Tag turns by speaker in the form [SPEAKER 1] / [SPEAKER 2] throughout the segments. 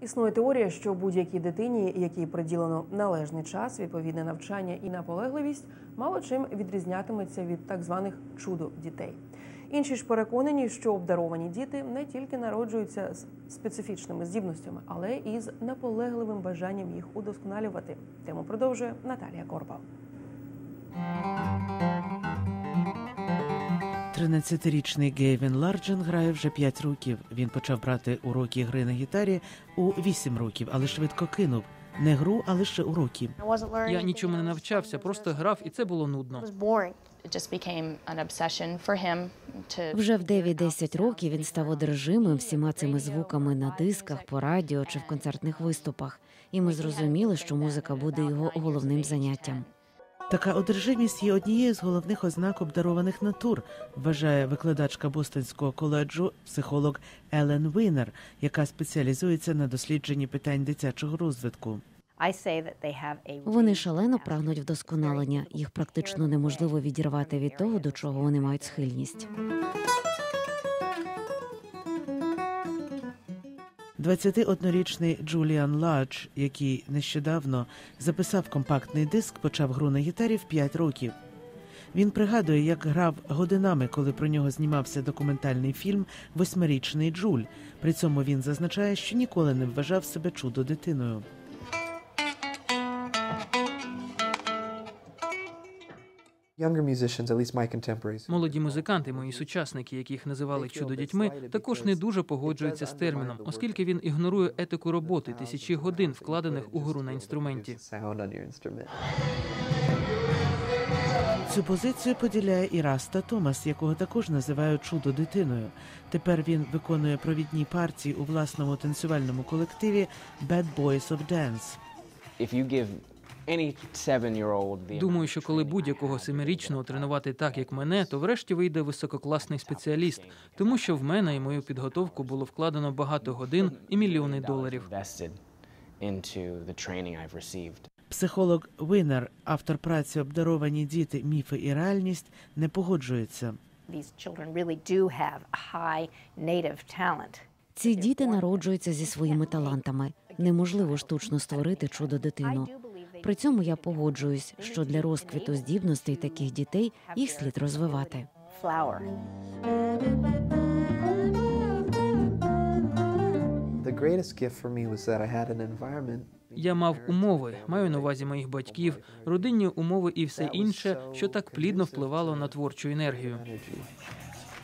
[SPEAKER 1] Існує теорія, що будь-якій дитині, якій приділено належний час, відповідне навчання і наполегливість, мало чим відрізнятиметься від так званих чудо дітей. Інші ж переконані, що обдаровані діти не тільки народжуються з специфічними здібностями, але і з наполегливим бажанням їх удосконалювати. Тему продовжує Наталія Корпал.
[SPEAKER 2] 13-річний Гейвін Ларджен грає вже 5 років. Він почав брати уроки гри на гітарі у 8 років, але швидко кинув не гру, а лише уроки.
[SPEAKER 3] Я нічому не навчався, просто грав, і це було нудно.
[SPEAKER 4] Вже в 9-10 років він став одержимим всіма цими звуками на дисках, по радіо чи в концертних виступах. І ми зрозуміли, що музика буде його головним заняттям.
[SPEAKER 2] Така одержимість є однією з головних ознак обдарованих натур, вважає викладачка Бостонського коледжу, психолог Елен Винер, яка спеціалізується на дослідженні питань дитячого розвитку.
[SPEAKER 4] Вони шалено прагнуть вдосконалення. Їх практично неможливо відірвати від того, до чого вони мають схильність.
[SPEAKER 2] 21-річний Джуліан Ладж, який нещодавно записав компактний диск, почав гру на гітарі в 5 років. Він пригадує, як грав годинами, коли про нього знімався документальний фільм Восьмирічний Джуль. При цьому він зазначає, що ніколи не вважав себе чудо дитиною.
[SPEAKER 3] Молоді музиканти, мої сучасники, яких називали чудо дітьми, також не дуже погоджуються з терміном, оскільки він ігнорує етику роботи тисячі годин, вкладених у гру на інструменті.
[SPEAKER 2] Цю позицію поділяє і Раста Томас, якого також називають чудо дитиною. Тепер він виконує провідні партії у власному танцювальному колективі Bad Boys of Dance.
[SPEAKER 3] Думаю, що коли будь-якого семирічного тренувати так, як мене, то врешті вийде висококласний спеціаліст, тому що в мене і мою підготовку було вкладено багато годин і мільйони доларів.
[SPEAKER 2] Психолог Винер, автор праці Обдаровані діти, міфи і реальність, не погоджується.
[SPEAKER 5] These children really do have high native talent.
[SPEAKER 4] Ці діти народжуються зі своїми талантами. Неможливо штучно створити чудо дитину. При цьому я погоджуюсь, що для розквіту здібностей таких дітей їх слід розвивати.
[SPEAKER 3] Я мав умови, маю на увазі моїх батьків, родинні умови і все інше, що так плідно впливало на творчу енергію.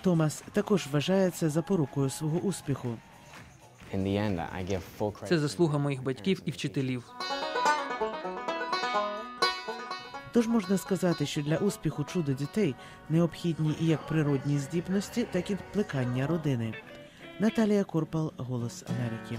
[SPEAKER 2] Томас також вважає це запорукою свого успіху.
[SPEAKER 3] Це заслуга моїх батьків і вчителів.
[SPEAKER 2] Тож можна сказати, що для успіху чудо дітей необхідні і як природні здібності, так і плекання родини. Наталія Корпал, Голос Америки.